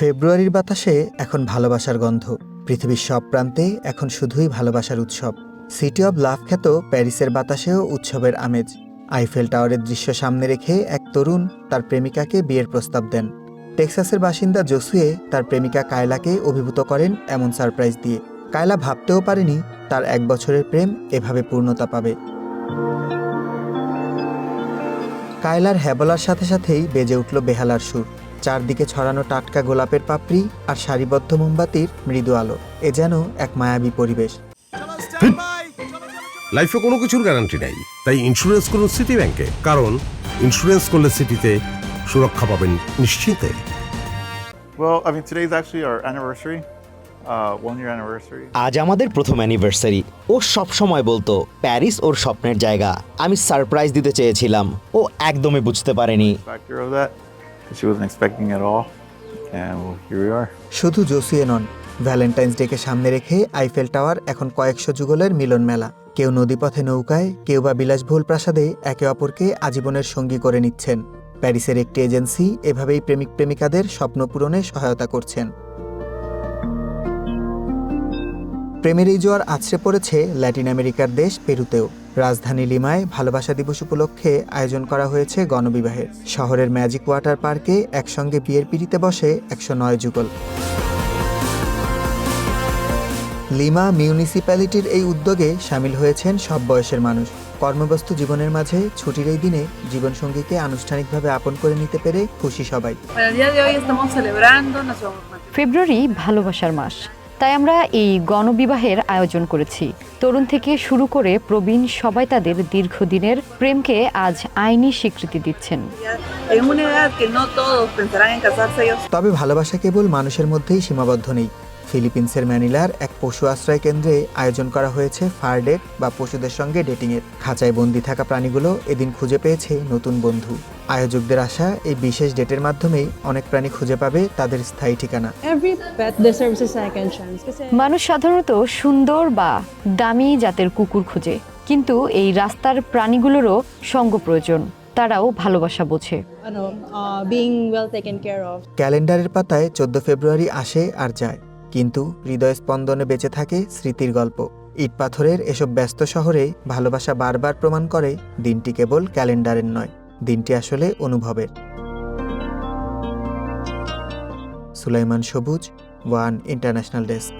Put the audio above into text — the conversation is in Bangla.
ফেব্রুয়ারির বাতাসে এখন ভালোবাসার গন্ধ। পৃথিবীর সব প্রান্তে এখন শুধুই ভালোবাসার উৎসব। সিটি অব লাভ খ্যাত প্যারিসের বাতাসেও উৎসবের আমেজ। আইফেল টাওয়ারের দৃশ্য সামনে রেখে এক তরুণ তার প্রেমিকাকে বিয়ের প্রস্তাব দেন। টেক্সাসের বাসিন্দা জসুয়ে তার প্রেমিকা কায়লাকে অভিভূত করেন এমন সারপ্রাইজ দিয়ে। কায়লা ভাবতেও পারেনি তার এক বছরের প্রেম এভাবে পূর্ণতা পাবে। কায়লার হ্যাবলার সাথে সাথেই বেজে উঠল বেহালার সুর। চারদিকে ছড়ানো টাটকা গোলাপের পাপড়ি আর সারিবদ্ধ মোমবাতির মৃদু আলো। এ যেন এক মায়াবী পরিবেশ। লাইফে কোনো কিছুর গ্যারান্টি নেই। তাই ইন্স্যুরেন্স করুন সিটি ব্যাংকে কারণ ইন্স্যুরেন্স করলে সিটিতে সুরক্ষা পাবেন নিশ্চিন্তে। Well, I mean, today's actually our anniversary, uh, one year anniversary. আজ আমাদের প্রথম অ্যানিভার্সারি ও সব সময় বলতো প্যারিস ওর স্বপ্নের জায়গা। আমি সারপ্রাইজ দিতে চেয়েছিলাম। ও একদমই বুঝতে পারেনি। Factor of that, she wasn't expecting at all, and well, here we are. শুধু জোসিয়ে নন ভ্যালেন্টাইন্স ডেকে সামনে রেখে আইফেল টাওয়ার এখন কয়েকশো যুগলের মিলন মেলা। কেউ নদীপথে নৌকায় কেউ বা বিলাসবহুল প্রাসাদে একে অপরকে আজীবনের সঙ্গী করে নিচ্ছেন। প্যারিসের একটি এজেন্সি এভাবেই প্রেমিক প্রেমিকাদের স্বপ্ন পূরণে সহায়তা করছেন। প্রেমের এই জোয়ার আছড়ে পড়েছে ল্যাটিন আমেরিকার দেশ পেরুতেও। রাজধানী লিমায় ভালোবাসা দিবস উপলক্ষে আয়োজন করা হয়েছে গণবিবাহের। শহরের ম্যাজিক ওয়াটার পার্কে একসঙ্গে বিয়ের পিড়িতে বসে একশো নয় যুগল। লিমা মিউনিসিপ্যালিটির এই উদ্যোগে সামিল হয়েছেন সব বয়সের মানুষ। কর্মব্যস্ত জীবনের মাঝে ছুটির এই দিনে জীবনসঙ্গীকে আনুষ্ঠানিকভাবে আপন করে নিতে পেরে খুশি সবাই. ফেব্রুয়ারি ভালোবাসার মাস। তাই আমরা এই গণবিবাহের আয়োজন করেছি। তরুণ থেকে শুরু করে প্রবীণ সবাই তাদের দীর্ঘদিনের প্রেমকে আজ আইনি স্বীকৃতি দিচ্ছেন. তবে ভালোবাসা কেবল মানুষের মধ্যেই সীমাবদ্ধ নেই। ফিলিপিন্সের ম্যানিলার এক পশু আশ্রয় কেন্দ্রে আয়োজন করা হয়েছে ফার ডেট বা পশুদের সঙ্গে ডেটিংয়ের। খাঁচায় বন্দি থাকা প্রাণীগুলো এদিন খুঁজে পেয়েছে নতুন বন্ধু। আয়োজকদের আশা এই বিশেষ ডেটের মাধ্যমেই অনেক প্রাণী খুঁজে পাবে তাদের স্থায়ী ঠিকানা। Every pet deserves a second chance. Kasi মানুষ সাধারণত সুন্দর বা দামি জাতের কুকুর খুঁজে কিন্তু এই রাস্তার প্রাণীগুলোরও সঙ্গ প্রয়োজন। তারাও ভালোবাসা বোঝে। Uh. ক্যালেন্ডারের পাতায় চোদ্দ ফেব্রুয়ারি আসে আর যায়। কিন্তু হৃদয় স্পন্দনে বেঁচে থাকে স্মৃতির গল্প। ইট পাথরের এসব ব্যস্ত শহরে ভালোবাসা বারবার প্রমাণ করে দিনটি কেবল ক্যালেন্ডারের নয়, দিনটি আসলে অনুভবের। সুলাইমান সবুজ, ওয়ান ইন্টারন্যাশনাল ডেস্ক।